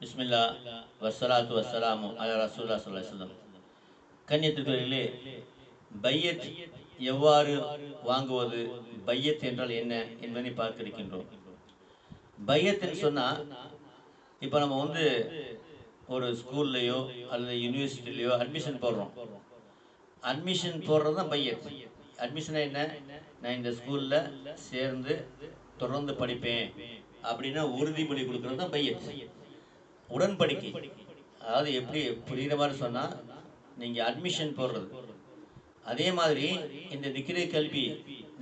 பிஸ்மில்லா வஸ்ஸலாத்து வசலாமு அலா ரசூல்லா ஸல்லல்லாஹு அலைஹி வஸல்லம். பையத் எவ்வாறு வாங்குவது பையத் என்றால் என்ன என்பதை பார்க்க இருக்கின்றோம் பையத்துன்னு சொன்னால் இப்போ நம்ம வந்து ஒரு ஸ்கூல்லையோ அல்லது யூனிவர்சிட்டிலையோ அட்மிஷன் போடுறோம். அட்மிஷன் போடுறது தான் பையத். அட்மிஷனா என்ன? நான் இந்த ஸ்கூலில் சேர்ந்து தொடர்ந்து படிப்பேன் அப்படின்னா உறுதிமொழி கொடுக்குறது தான் பையத். உடன்படிக்கை. அதாவது எப்படி புரிகிற மாதிரி சொன்னால் நீங்கள் அட்மிஷன் போடுறது. அதே மாதிரி இந்த திக்கிரை கல்வி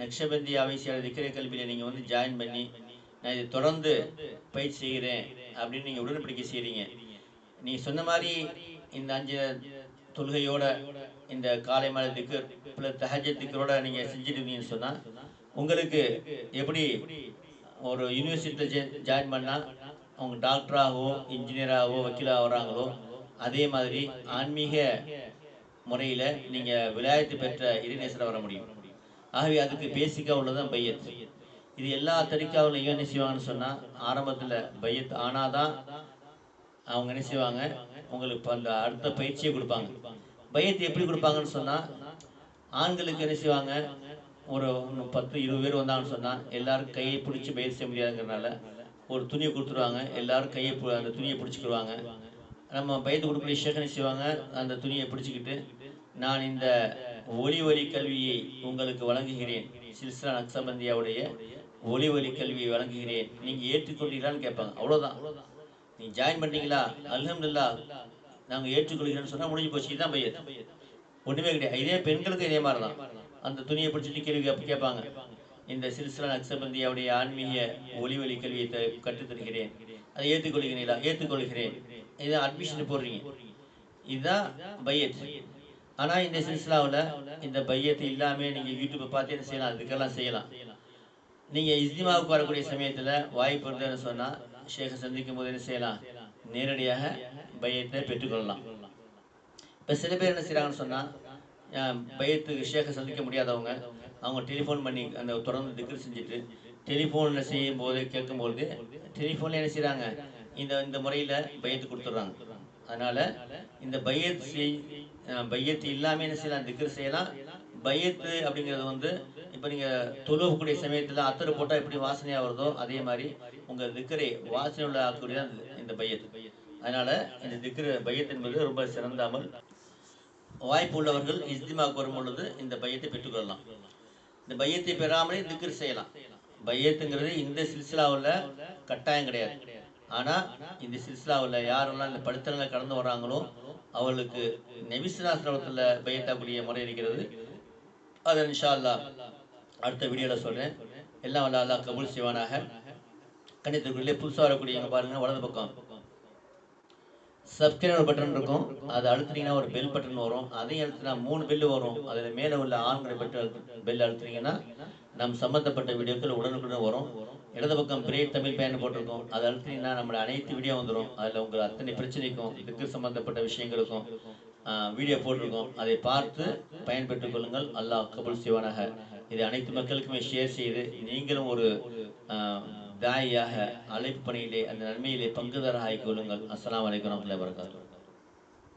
நக்ஷபந்தி ஆவேசியாளர் திக்கிரை கல்வியில் நீங்கள் வந்து ஜாயின் பண்ணி நான் இதை தொடர்ந்து பயிற்சி செய்கிறேன் அப்படின்னு நீங்கள் உடன்படிக்கை செய்கிறீங்க நீங்கள் சொன்ன மாதிரி இந்த அஞ்சு தொழுகையோட இந்த காலை மலை திக்கர் ப்ளஸ் தஹஜ திக்கரோட நீங்கள் செஞ்சுருந்தீங்கன்னு சொன்னால் உங்களுக்கு எப்படி ஒரு யூனிவர்சிட்டியில் ஜாயின் பண்ணால் அவங்க டாக்டராகவோ இன்ஜினியராகவோ வக்கீலாக வராங்களோ அதே மாதிரி ஆன்மீக முறையில் நீங்கள் விளையாட்டு பெற்ற இறைநேசராக வர முடியும். ஆகவே அதுக்கு பேசிக்காக உள்ளதான் பையத். இது எல்லா தரிக்காவிலையும் என்ன செய்வாங்கன்னு சொன்னால் ஆரம்பத்தில் பையத் ஆனாதான் அவங்க என்ன செய்வாங்க? உங்களுக்கு அந்த அடுத்த பயிற்சியை கொடுப்பாங்க. பையத்து எப்படி கொடுப்பாங்கன்னு சொன்னால் ஆண்களுக்கு என்ன செய்வாங்க? ஒரு பத்து இருபது பேர் வந்தாங்கன்னு சொன்னால் எல்லாரும் கையை பிடிச்சி பயிற்சி செய்ய முடியாதுங்கிறனால ஒரு துணியை கொடுத்துருவாங்க. எல்லாரும் கையை அந்த துணியை பிடிச்சிக்கிடுவாங்க. நம்ம பயந்து கொடுக்கக்கூடிய ஷேகனை செய்வாங்க. அந்த துணியை பிடிச்சிக்கிட்டு நான் இந்த ஒளி ஒலி கல்வியை உங்களுக்கு வழங்குகிறேன். சில்சிலா நக்சபந்தியாவுடைய ஒளி ஒலி கல்வியை வழங்குகிறேன். நீங்கள் ஏற்றுக்கொண்டீங்களான்னு கேட்பாங்க. அவ்வளோதான் நீ ஜாயின் பண்ணீங்களா அல்ஹம்துலில்லா. நாங்கள் ஏற்றுக்கொள்கிறேன்னு சொன்னால் முடிஞ்சு போச்சு. இதுதான் பையன் ஒன்றுமே கிடையாது. இதே பெண்களுக்கு இதே மாதிரி தான் அந்த துணியை பிடிச்சிட்டு கேள்வி கேட்பாங்க. இந்த சில்சிலா நக்சபந்தியாவுடைய ஆன்மீக ஒளி ஒலி கல்வியை த- கற்றுத் தருகிறேன் அதை ஏற்றுக்கொள்கிறீங்களா ஏற்றுக்கொள்கிறேன். இதை அட்மிஷன் போடுறீங்க. இதுதான் பையத். ஆனால் இந்த சில்சிலாவில் இந்த பையத்தை இல்லாமல் நீங்கள் யூடியூப்பை பார்த்து என்ன செய்யலாம்? அதுக்கெல்லாம் செய்யலாம். நீங்கள் இஸ்திமாவுக்கு வரக்கூடிய சமயத்தில் வாய்ப்பு இருந்ததுன்னு சொன்னால் ஷேகை சந்திக்கும் போது என்ன செய்யலாம்? நேரடியாக பையத்தை பெற்றுக்கொள்ளலாம். இப்போ சில பேர் என்ன செய்கிறாங்கன்னு சொன்னால் பயத்துக்கு ஷேக்கை சந்திக்க முடியாதவங்க அவங்க டெலிஃபோன் பண்ணி அந்த தொடர்ந்து திக்ர் செஞ்சுட்டு டெலிஃபோனில் செய்யும் போது கேட்கும்பொழுது டெலிஃபோனில் என்ன செய்கிறாங்க இந்த இந்த முறையில் பையத்து கொடுத்துட்றாங்க. அதனால் இந்த பையத் செய் பையத்து இல்லாமல் என்ன செய்யலாம்? திக்ரு செய்யலாம். பையத்து அப்படிங்கிறது வந்து இப்போ நீங்கள் தொழுவக்கூடிய சமயத்தில் அத்தர் போட்டால் எப்படி வாசனையாக வருதோ அதே மாதிரி உங்கள் திக்கரை வாசனை உள்ள ஆக்கக்கூடிய தான் இந்த- இந்த பையத்து. அதனால் இந்த திக்ரு பையத் என்பது ரொம்ப சிறந்தாமல் வாய்ப்பு உள்ளவர்கள் இஸ்திமாவுக்கு வரும் பொழுது இந்த பையத்தை பெற்றுக்கொள்ளலாம். இந்த பையத்தை பெறாமலே திக்ர் செய்யலாம். பையத்துங்கிறது இந்த சில்சிலாவில் கட்டாயம் கிடையாது. ஆனால் இந்த சில்சிலாவில் யாரெல்லாம் இந்த படித்தனங்களை கடந்து வராங்களோ அவர்களுக்கு நெவிசிலாசிரமத்தில் பையத்தாக்கூடிய முறை இருக்கிறது. அதை இன்ஷா அல்லாஹ் அடுத்த வீடியோவில் சொல்கிறேன் எல்லாம் வல்ல அல்லாஹ் கபூல் செய்வானாக. கணிதத்துக்குள்ளே புதுசாக வரக்கூடிய பாருங்க வலது பக்கம். சப்ஸ்கிரைபர் பட்டன் இருக்கும். அதை அழுத்துனீங்கன்னா ஒரு பெல் பட்டன் வரும். அதையும் அழுத்தினா மூணு பெல் வரும். அதில் மேலே உள்ள ஆண்களை பெற்று பெல் அழுத்துனீங்கன்னா நம் சம்பந்தப்பட்ட வீடியோக்கள் உடனுக்குடன் வரும். இடது பக்கம் பிரேட் தமிழ் பேன் போட்டிருக்கோம். அதை அழுத்தினீங்கன்னா நம்மளோட அனைத்து வீடியோ வந்துடும் அதில் உங்கள் அத்தனை பிரச்சனைக்கும் இதுக்கு சம்பந்தப்பட்ட விஷயங்களுக்கும் வீடியோ போட்டிருக்கோம். அதை பார்த்து பயன்பெற்றுக் கொள்ளுங்கள். அல்லாஹ் கபுல் சிவனாக இதை அனைத்து மக்களுக்குமே ஷேர் செய்து நீங்களும் ஒரு தாயாக அழைப்பணியிலே அந்த நன்மையிலே பங்குதாராக கொள்ளுங்கள். அஸ்லாம் வலைக்கம் வரமத்துல வபரகாத்துஹு.